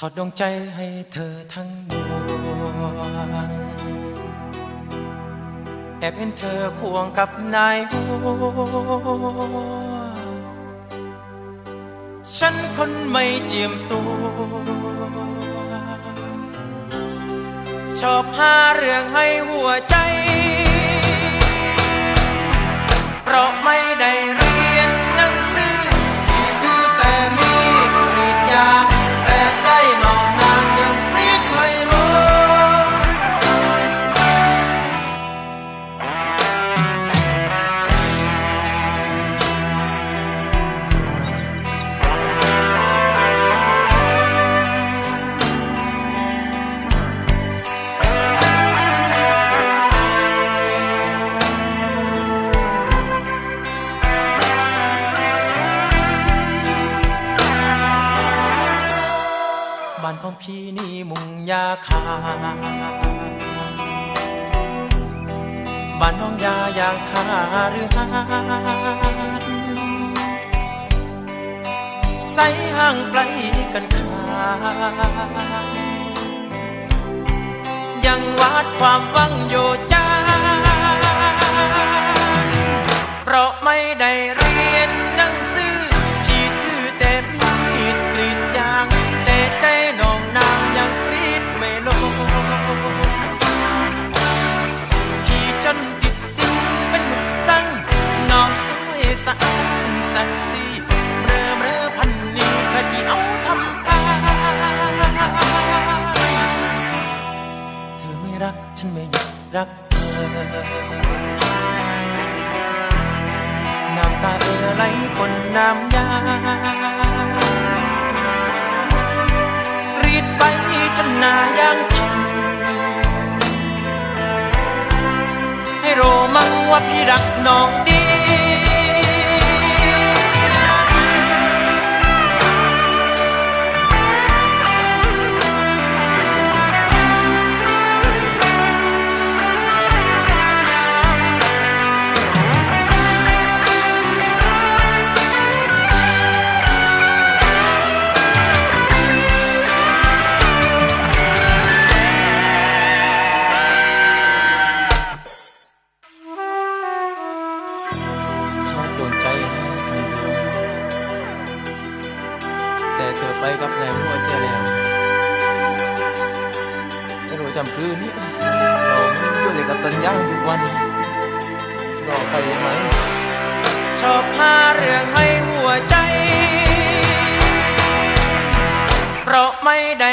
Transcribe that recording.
ถอดดวงใจให้เธอทั้งดวง แอบเห็นเธอควงกับนายหัว ฉันคนไม่เจียมตัว ชอบหาเรื่องให้หัวใจ พี่นี่มุงยาคาบ้านน้องยาอยากคาหรือหานใส่ห่างไกลกันขายังวาดความวังอยู่จ้ รักเธอ น้ำตาเอ่อไหลคนน้ำยารีดไปจนหน้ายางพังให้โรมังว่าพี่รักน้องดี แต่เธอไปกับนายหัวเสียแล้วไม่รู้จำคืนนี้เราอยู่แต่กับตันย่างทุกวันรอไปไหม ชอบหาเรื่องให้หัวใจ เพราะไม่ได้